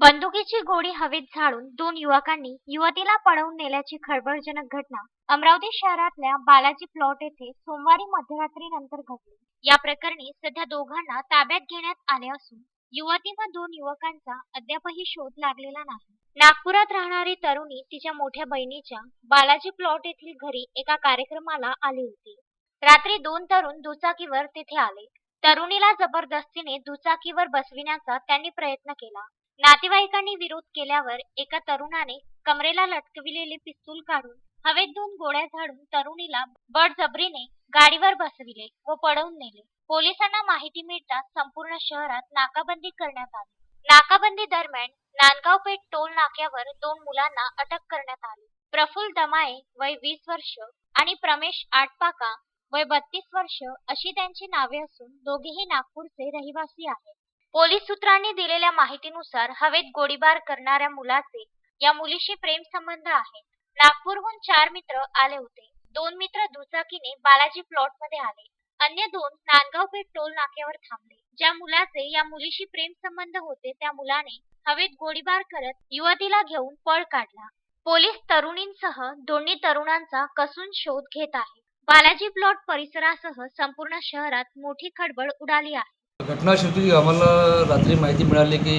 बंदुकीची गोळी हवेत झाडून दोन युवकांनी युवतीला पळवून नेल्याची खळबळजनक घटना अमरावती शहरातल्या बालाजी प्लॉट येथे सोमवारी मध्यरात्री नंतर घडली. या प्रकरणी सध्या दोघांना ताब्यात घेण्यात आले असून युवती व दोन युवकांचा अद्यापही शोध लागलेला नाही. नागपुरात राहणारी तरुणी तिच्या मोठ्या बहिणीच्या बालाजी प्लॉट येथील घरी एका कार्यक्रमाला आली होती. रात्री दोन तरुण दुचाकीवर तिथे आले. तरुणीला जबरदस्तीने दुचाकीवर बसविण्याचा त्यांनी प्रयत्न केला. नातेवाईकांनी विरोध केल्यावर एका तरुणाने कमरेला लटकविलेले पिस्तूल काढून हवेत दोन गोळ्या झाडून तरुणीला बळजबरीने गाडीवर बसविले व पळवून नेले. पोलिसांना माहिती मिळताच संपूर्ण शहरात नाकाबंदी करण्यात आली. नाकाबंदी दरम्यान नांदगाव पेठ टोल नाक्यावर दोन मुलांना अटक करण्यात आली. प्रफुल दमाये वय वीस वर्ष आणि प्रमेश आटपाका वय बत्तीस वर्ष अशी त्यांची नावे असून दोघेही नागपूरचे रहिवासी आहेत. पोलीस सूत्रांनी दिलेल्या माहितीनुसार हवेत गोळीबार करणाऱ्या मुलाचे या मुलीशी प्रेम संबंध आहेत नागपूरहून चार मित्र आले होते. दोन मित्र दुचाकीने बालाजी प्लॉटमध्ये आले. अन्य दोन नांदगाव पेठ टोल नाक्यावर थांबले. ज्या मुलाचे या मुलीशी प्रेम संबंध होते त्या मुलाने हवेत गोळीबार करत युवतीला घेऊन पळ काढला. पोलीस तरुणींसह दोन्ही तरुणांचा कसून शोध घेत आहे. बालाजी प्लॉट परिसरासह संपूर्ण शहरात मोठी खळबळ उडाली आहे. घटना शेवटी आम्हाला रात्री माहिती मिळाली की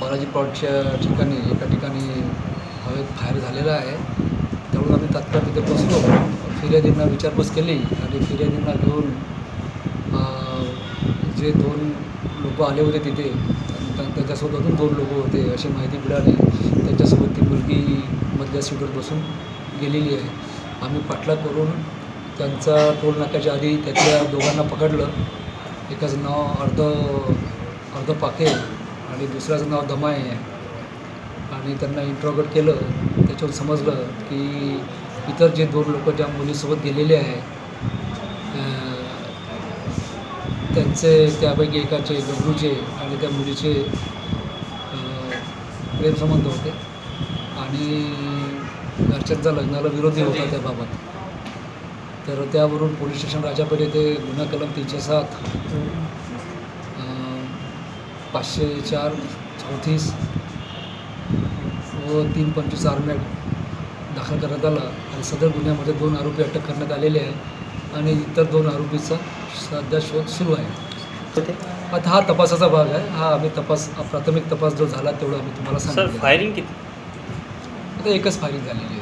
बालाजी प्लॉटच्या ठिकाणी एका ठिकाणी हवेत फायर झालेला आहे. त्यामुळे आम्ही तात्काळ तिथे बसलो. फिर्यादींना विचारपूस केली आणि फिर्यादींना घेऊन जे दोन लोक आले होते तिथे त्याच्यासोबत अजून दोन लोक होते अशी माहिती मिळाली. त्यांच्यासोबत ती मुलगी मधल्या सीटवर बसून गेलेली आहे. आम्ही पाठलाग करून त्यांचा टोल नाक्याच्या आधी त्यातल्या दोघांना पकडलं. एकाचं नाव अर्ध अर्ध पाके आणि दुसऱ्याचं नाव दमाय. आहे आणि त्यांना इंट्रोगेट केलं. त्याच्यावर समजलं की इतर जे दोन लोक ज्या मुलीसोबत गेलेले आहे त्यांचे त्यापैकी एकाचे गबरूचे आणि त्या मुलीचे प्रेमसंबंध होते. आणि घरच्यांचा लग्नाला विरोधी होता त्याबाबत. तर त्यावरून पोलीस स्टेशन राजापेठ येथे गुन्हा कलम तीनशे सात पाचशे चार चौतीस व तीन पंचवीस आर्मेट दाखल करण्यात आला आणि सदर गुन्ह्यामध्ये दोन आरोपी अटक करण्यात आलेले आहे आणि इतर दोन आरोपीचा सध्या शोध सुरू आहे. आता हा तपासाचा भाग आहे. हा आम्ही तपास प्राथमिक तपास जो झाला तेवढं आम्ही तुम्हाला सर सांगितलं. फायरिंग किती? आता एकच फायरिंग झालेली आहे.